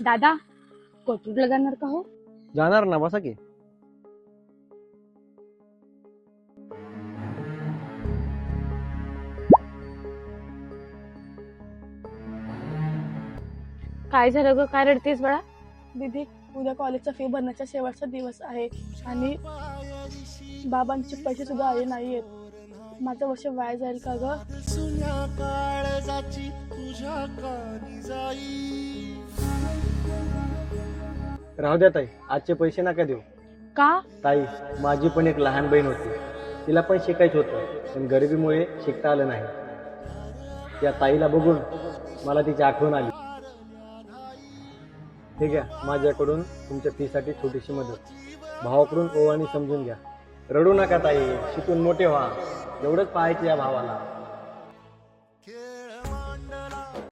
दादा कोथरूडला जाणार का हो? जाणार ना बसा की. काय झालं ग? काय रडतेस बाळा? दीदी उद्या कॉलेजचा फी भरण्याचा शेवटचा दिवस आहे आणि बाबांचे पैसे सुद्धा आले नाहीयेत माझं वर्ष वाया जाईल का ग? काळजाची तुझ्या कानी जाई. राहू द्या ताई आजचे पैसे नका देऊ. का? ताई माझी पण एक लहान बहीण होती. तिला पण शिकायचं होतं पण गरिबीमुळे शिकता आलं नाही. त्या ताईला बघून मला तिची आठवण आली. ठीक आहे माझ्याकडून तुमच्या फीसाठी छोटीशी मदत. भावाकडून ओवानी समजून घ्या. रडू नका ताई शिकून मोठे व्हा. एवढंच पाहायचं या भावाला.